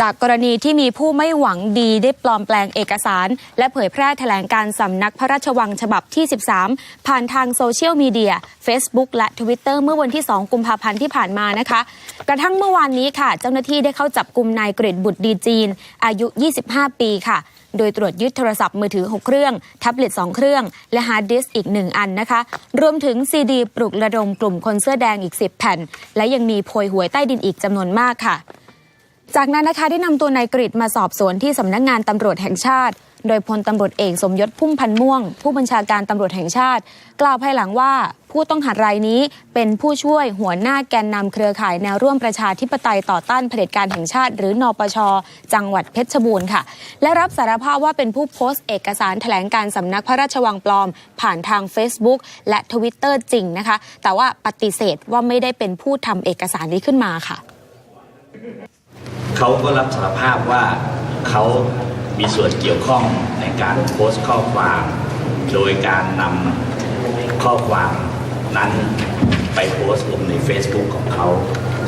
จากกรณีที่มีผู้ไม่หวังดีได้ปลอมแปลงเอกสาร และเผยแพร่แถลงการสำนักพระราชวังฉบับที่ 13 ผ่านทางโซเชียลมีเดีย Facebook และ Twitter เมื่อวันที่ 2 กุมภาพันธ์ที่ผ่านมานะคะ กระทั่งเมื่อวานนี้ค่ะ เจ้าหน้าที่ได้เข้าจับกลุ่มนายกฤษบุตรดีจีน อายุ 25 ปีค่ะโดยตรวจยึดโทรศัพท์มือถือ 6 เครื่อง แท็บเล็ต 2 เครื่อง และฮาร์ดดิสก์อีก 1 อันนะคะ รวมถึงซีดี ปลุกระดมกลุ่มคนเสื้อแดงอีก 10 แผ่น และยังมีโพยหวยใต้ดินอีกจำนวนมากค่ะ จากนั้นนะคะได้นำตัวนายกริดมาสอบสวนที่สำนักงานตำรวจแห่งชาติ โดยพลตำรวจเอกสมยศพุ่มพันม่วง ผู้บัญชาการตำรวจแห่งชาติ กล่าวภายหลังว่าผู้ต้องหารายนี้เป็นผู้ช่วยหัวหน้าแกนนำเครือข่ายแนวร่วมประชาธิปไตยต่อต้านเผด็จการแห่งชาติ หรือนปช จังหวัดเพชรบูรณ์ค่ะ และรับสารภาพว่าเป็นผู้โพสต์เอกสารแถลงการสำนักพระราชวังปลอม ผ่านทาง Facebook และ Twitter จริงนะคะ แต่ว่าปฏิเสธว่าไม่ได้เป็นผู้ทำเอกสารนี้ขึ้นมาค่ะ เขาก็รับสารภาพว่าเขามีส่วนเกี่ยวข้องในการโพสต์ข้อความ โดยการนำข้อความนั้นไปโพสต์ลงใน Facebook ของเขา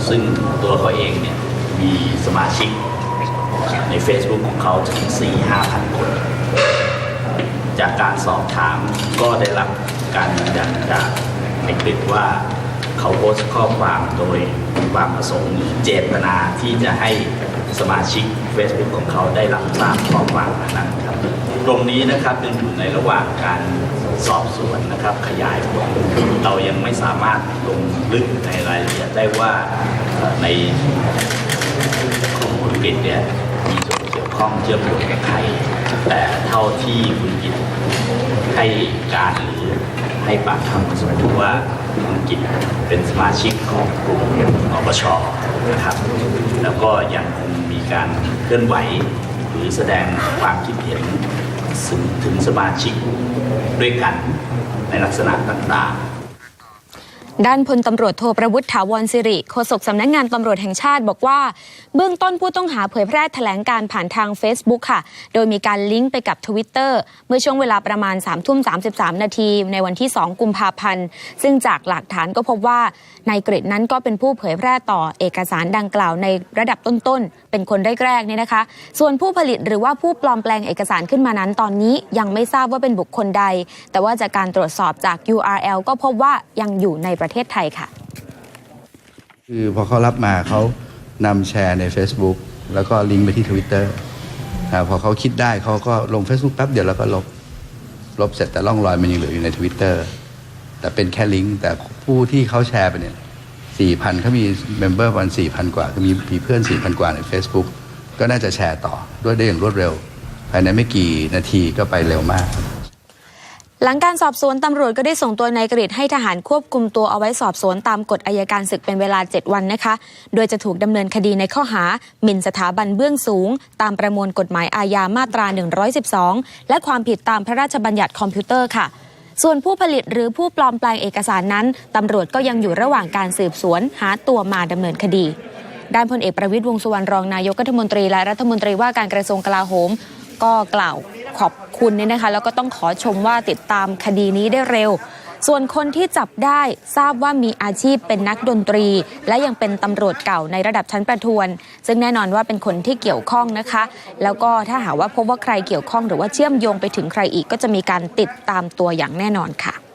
ซึ่งตัวเขาเองเนี่ยมีสมาชิกใน Facebook ของเขาถึง 4 5พันคน จากการสอบถามก็ได้รับการยืนยันจากในคลิปว่า เขาโพสต์ข้อความโดยความประสงค์หรือเจตนาที่จะให้สมาชิก Facebook ของเขาได้รับทราบข้อความนั้นครับตรงนี้นะครับยังอยู่ในระหว่างการสอบสวนนะครับ ขยายผลเรายังไม่สามารถลงลึกในรายละเอียดได้ว่าในของคุณกฤษเนี่ยมีส่วนเกี่ยวข้องเชื่อมโยงกับใครแต่เท่าที่คุณกิจให้การหรือ ให้ปากคำกับสมมติว่าคุณกิจเป็นสมาชิกของกลุ่มอปชนะครับ แล้วก็ยังคงมีการเคลื่อนไหว หรือแสดงความคิดเห็นถึงสมาชิกด้วยกันในลักษณะต่างๆ ด้านพลตำรวจโทประวุฒิถาวรสิริโฆษกสำนักงานตำรวจแห่งชาติบอกว่า เบื้องต้นผู้ต้องหาเผยแพร่แถลงการผ่านทาง Facebook ค่ะ โดยมีการลิงก์ไปกับ Twitter เมื่อช่วงเวลาประมาณ3ามทุ่ม33 นาทีในวันที่ 2 กุมภาพันธ์ ซึ่งจากหลักฐานก็พบว่านายกฤษนั้นก็เป็นผู้เผยแพร่ต่อเอกสารดังกล่าวในระดับต้นๆเป็นคนแรกๆเนี่ยนะคะ ส่วนผู้ผลิตหรือว่าผู้ปลอมแปลงเอกสารขึ้นมานั้นตอนนี้ยังไม่ทราบว่าเป็นบุคคลใด แต่ว่าจากการตรวจสอบจาก URL ก็พบว่ายังอยู่ในประประเทศไทยค่ะ คือพอเขารับมาเขานำแชร์ใน Facebook แล้วก็ลิงก์ไปที่ Twitter อ่าพอเขาคิดได้เขาก็ลง Facebook แป๊บเดียวแล้วก็ลบ ลบเสร็จแต่ร่องรอยมันยังเหลืออยู่ใน Twitter แต่เป็นแค่ลิงก์แต่ผู้ที่เขาแชร์ไปเนี่ยสี่พันเขามีเมมเบอร์ประมาณสี่พันกว่าคือมีมีเพื่อนสี่พันกว่าใน Facebook ก็น่าจะแชร์ต่อด้วยได้อย่างรวดเร็ว ภายในไม่กี่นาทีก็ไปเร็วมาก หลังการสอบสวนตำรวจก็ได้ส่งตัวนายกฤษให้ทหารควบคุมตัวเอาไว้สอบสวนตามกฎอายการศึกเป็นเวลา 7 วันนะคะ โดยจะถูกดำเนินคดีในข้อหา หมิ่นสถาบันเบื้องสูง ตามประมวลกฎหมายอาญามาตรา 112 และความผิดตามพระราชบัญญัติคอมพิวเตอร์ค่ะ ส่วนผู้ผลิตหรือผู้ปลอมแปลงเอกสารนั้นตำรวจก็ยังอยู่ระหว่างการสืบสวน หาตัวมาดำเนินคดี ด้านพลเอกประวิตยวงสุวรรณรองนายกรัฐมนตรีและรัฐมนตรีว่าการกระทรวงกลาโหม ก็กล่าว ขอบคุณเนี่ยนะคะ แล้วก็ต้องขอชมว่าติดตามคดีนี้ได้เร็ว ส่วนคนที่จับได้ทราบว่ามีอาชีพเป็นนักดนตรี และยังเป็นตำรวจเก่าในระดับชั้นประทวน ซึ่งแน่นอนว่าเป็นคนที่เกี่ยวข้องนะคะ แล้วก็ถ้าหากว่าพบว่าใครเกี่ยวข้องหรือว่าเชื่อมโยงไปถึงใครอีกก็จะมีการติดตามตัวอย่างแน่นอนค่ะ